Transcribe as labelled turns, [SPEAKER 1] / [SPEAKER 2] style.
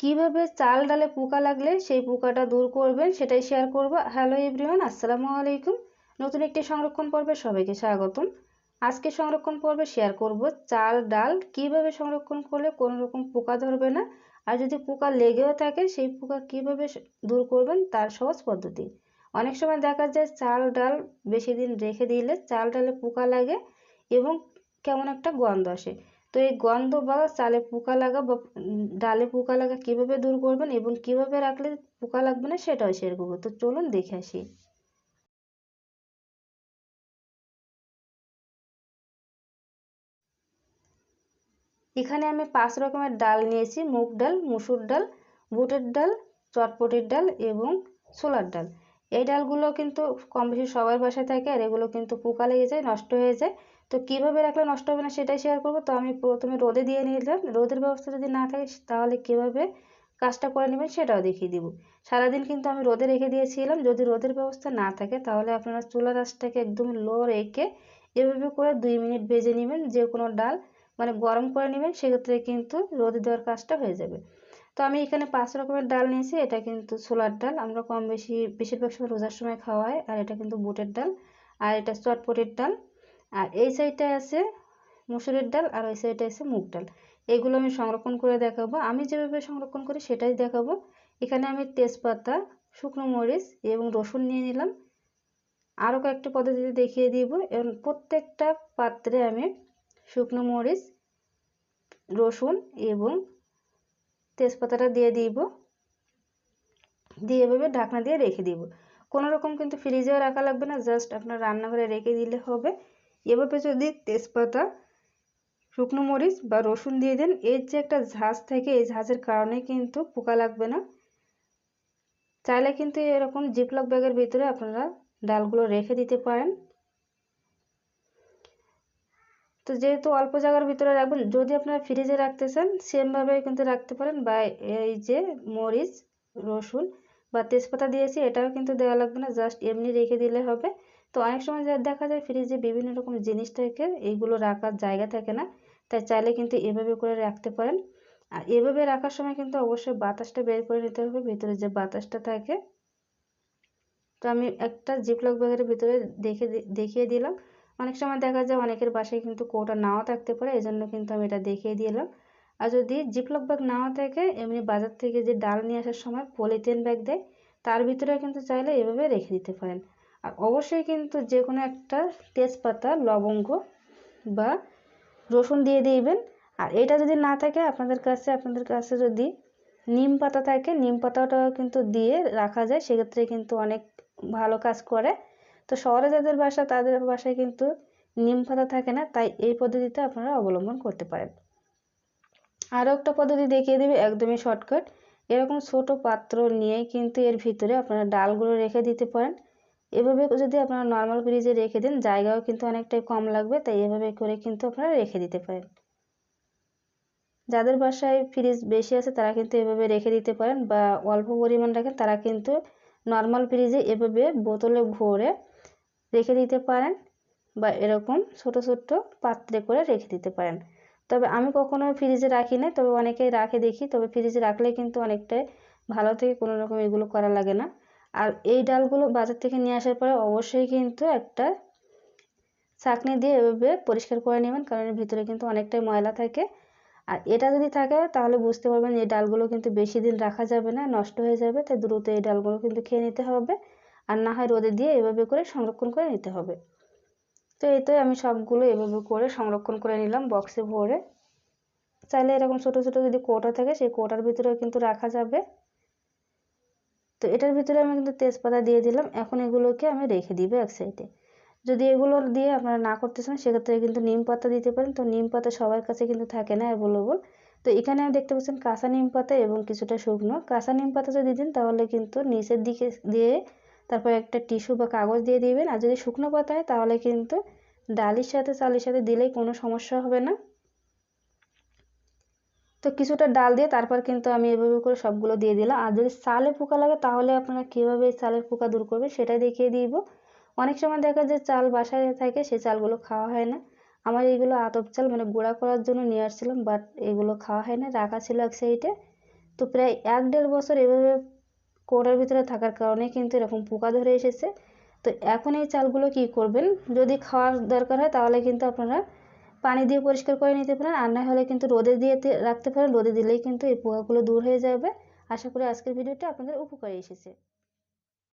[SPEAKER 1] কীভাবে চাল ডালে পোকা লাগলে সেই পোকাটা দূর করবেন সেটাই শেয়ার করব। হ্যালো এভরিওয়ান আসসালামু আলাইকুম। নতুন একটি সংরক্ষণ পর্বে সবাইকে স্বাগতম। আজকে সংরক্ষণ পর্বে শেয়ার করব চাল ডাল কীভাবে সংরক্ষণ করলে কোনো রকম পোকা ধরবে না, আর যদি পোকা লেগেও থাকে সেই পোকা কীভাবে দূর করবেন তার সহজ পদ্ধতি। অনেক সময় দেখা যায় চাল ডাল বেশি দিন রেখে দিলে চাল ডালে পোকা লাগে এবং কেমন একটা গন্ধ আসে। তো এই গন্ধ বা চালে পোকা লাগা বা ডালে পোকা লাগা কীভাবে দূর করবেন এবং কীভাবে রাখলে পোকা লাগবে না সেটাও শেয়ার করব। তো চলুন দেখে আসি। এখানে আমি পাঁচ রকমের ডাল নিয়েছি, মুগ ডাল, মুসুর ডাল, বুটের ডাল, চটপটির ডাল এবং ছোলার ডাল। এই ডালগুলো কিন্তু কম বেশি সবার বাসায় থাকে আর এগুলো কিন্তু পোকা লেগে যায়, নষ্ট হয়ে যায়। তো কীভাবে রাখলে নষ্ট হবে না সেটাই শেয়ার করব। তো আমি প্রথমে রোদে দিয়ে নিলাম। রোদের ব্যবস্থা যদি না থাকে তাহলে কীভাবে কাজটা করে নেবেন সেটাও দেখিয়ে দিব। সারাদিন কিন্তু আমি রোদে রেখে দিয়েছিলাম। যদি রোদের ব্যবস্থা না থাকে তাহলে আপনারা চুলা রাসটাকে একদম লো রেখে এভাবে করে দুই মিনিট ভেজে নেবেন। যে কোনো ডাল মানে গরম করে নেবেন সেক্ষেত্রে কিন্তু রোদে দেওয়ার কাজটা হয়ে যাবে। তো আমি এখানে পাঁচ রকমের ডাল নিয়েছি। এটা কিন্তু ছোলার ডাল। আমরা কম বেশি, বেশিরভাগ সময় রোজার সময় খাওয়া হয়। আর এটা কিন্তু বুটের ডাল। আর এটা চটপটির ডাল। আর এই সাইডটা আছে মুসুরের ডাল আর ওই সাইডে আছে মুগ ডাল। এগুলো আমি সংরক্ষণ করে দেখাবো। আমি যেভাবে সংরক্ষণ করি সেটাই দেখাবো। এখানে আমি তেজপাতা, শুকনো মরিচ এবং রসুন নিয়ে নিলাম। আরও কয়েকটি পদ্ধতিতে দেখিয়ে দিব। এবং প্রত্যেকটা পাত্রে আমি শুকনো মরিচ, রসুন এবং তেজপাতাটা দিয়ে দিব। দিয়ে এভাবে ঢাকনা দিয়ে রেখে দিব। কোনো রকম কিন্তু ফ্রিজেও রাখা লাগবে না। জাস্ট আপনার রান্নাঘরে রেখে দিলে হবে। এভাবে যদি তেজপাতা, শুকনো মরিচ বা রসুন দিয়ে দেন। এর যে একটা ঝাঁজ থাকে, এই ঝাঁজের কারণে কিন্তু পোকা লাগবে না। চাইলে কিন্তু এরকম জিপলক ব্যাগের ভিতরে আপনারা ডালগুলো রেখে দিতে পারেন। তো যেহেতু অল্প জায়গার ভিতরে রাখবেন, যদি আপনারা ফ্রিজে রাখতে চান, সেমভাবে কিন্তু রাখতে পারেন। বা এই যে মরিচ, রসুন বা তেজপাতা দিয়েছি, এটাও কিন্তু দেওয়া লাগবে না, জাস্ট এমনি রেখে দিলে হবে। তো অনেক সময় দেখা যায় ফ্রিজে বিভিন্ন রকম জিনিস থাকে, এইগুলো রাখার জায়গা থাকে না, তাই চাইলে কিন্তু এভাবে করে রাখতে পারেন। আর এভাবে রাখার সময় কিন্তু অবশ্যই বাতাসটা বের করে নিতে হবে, ভিতরে যে বাতাসটা থাকে। তো আমি একটা জিপলক ব্যাগের ভিতরে দেখে দেখিয়ে দিলাম। অনেক সময় দেখা যায় অনেকের বাসায় কিন্তু কৌটা নাও থাকতে পারে এই জন্য কিন্তু আমি এটা দেখিয়ে দিলাম। আর যদি জিপলক ব্যাগ নাও থাকে, এমনি বাজার থেকে যে ডাল নিয়ে আসার সময় পলিথিন ব্যাগ দেয়, তার ভিতরে কিন্তু চাইলে এভাবে রেখে দিতে পারেন। আর অবশ্যই কিন্তু যে কোনো একটা তেজপাতা, লবঙ্গ বা রসুন দিয়ে দিবেন। আর এটা যদি না থাকে, আপনাদের কাছে আপনাদের কাছে যদি নিম পাতা থাকে, নিম পাতাটাও কিন্তু দিয়ে রাখা যায়। সেক্ষেত্রে কিন্তু অনেক ভালো কাজ করে। তো শহরে যাদের বাসা, তাদের বাসায় কিন্তু নিম পাতা থাকে না। তাই এই পদ্ধতিতে আপনারা অবলম্বন করতে পারেন। আরও একটা পদ্ধতি দেখিয়ে দেবে, একদমই শর্টকাট এরকম ছোট পাত্র নিয়ে কিন্তু এর ভিতরে আপনারা ডালগুলো রেখে দিতে পারেন। এভাবে যদি আপনারা নর্মাল ফ্রিজে রেখে দেন, জায়গাও কিন্তু অনেকটাই কম লাগবে, তাই এভাবে করে কিন্তু আপনারা রেখে দিতে পারেন। যাদের বাসায় ফ্রিজ বেশি আছে, তারা কিন্তু এভাবে রেখে দিতে পারেন বা অল্প পরিমাণ রাখেন, তারা কিন্তু নর্মাল ফ্রিজে এভাবে বোতলে ভরে রেখে দিতে পারেন বা এরকম ছোট ছোট পাত্রে করে রেখে দিতে পারেন। তবে আমি কখনো ফ্রিজে রাখি না তবে অনেকেই রাখে দেখি, তবে ফ্রিজে রাখলে কিন্তু অনেকটাই ভালো থেকে কোনো রকম এগুলো করা লাগে না। আর এই ডালগুলো বাজার থেকে নিয়ে আসার পরে অবশ্যই কিন্তু একটা ছাঁকনি দিয়ে এভাবে পরিষ্কার করে নেবেন, কারণ এর ভিতরে কিন্তু অনেকটাই ময়লা থাকে। আর এটা যদি থাকে, তাহলে বুঝতে পারবেন এই ডালগুলো কিন্তু বেশি দিন রাখা যাবে না, নষ্ট হয়ে যাবে, তাই দ্রুত এই ডালগুলো কিন্তু খেয়ে নিতে হবে। আর না হয় রোদে দিয়ে এভাবে করে সংরক্ষণ করে নিতে হবে। তো এই তো আমি সবগুলো এভাবে করে সংরক্ষণ করে নিলাম বক্সে ভরে। চাইলে এরকম ছোট ছোট যদি কোটা থাকে, সেই কোটার ভিতরেও কিন্তু রাখা যাবে। তো এটার ভিতরে আমি কিন্তু তেজপাতা দিয়ে দিলাম। এখন এগুলোকে আমি রেখে দিব এক সাইডে যদি এগুলো দিয়ে আপনারা না করতে চান, সেক্ষেত্রে কিন্তু নিম পাতা দিতে পারেন। তো নিম পাতা সবার কাছে কিন্তু থাকে না অ্যাভেলেবল তো এখানে আমি দেখতে পাচ্ছেন কাঁচা নিম পাতা এবং কিছুটা শুকনো। কাঁচা নিম পাতা যদি দিন, তাহলে কিন্তু নিচের দিকে দিয়ে তারপর একটা টিস্যু বা কাগজ দিয়ে দিবেন। আর যদি শুকনো পাতা হয়, তাহলে কিন্তু ডালির সাথে চালের সাথে দিলেই কোনো সমস্যা হবে না। তো কিছুটা ডাল দিয়ে তারপর কিন্তু আমি এভাবে করে সবগুলো দিয়ে দিলাম। আর যদি চালে পোকা লাগে তাহলে আপনারা কীভাবে চালের পোকা দূর করবেন সেটাই দেখিয়ে দিব। অনেক সময় দেখা যায় চাল বাসায় থাকে সেই চালগুলো খাওয়া হয় না। আমার এইগুলো আতপ চাল মানে গুঁড়া করার জন্য নিয়ে আসছিলাম বাট এগুলো খাওয়া হয় না, রাখা ছিল এক সাইডে। তো প্রায় এক দেড় বছর এভাবে কৌটার ভিতরে থাকার কারণে কিন্তু এরকম পোকা ধরে এসেছে। তো এখন এই চালগুলো কি করবেন? যদি খাওয়ার দরকার হয় তাহলে কিন্তু আপনারা পানি দিয়ে পরিষ্কার করে নিতে পারেন, আর না হলে কিন্তু রোদে দিয়ে রাখতে পারেন। রোদে দিলেই কিন্তু এই পোকাগুলো দূর হয়ে যাবে। আশা করি আজকের ভিডিওটা আপনাদের উপকারে এসেছে।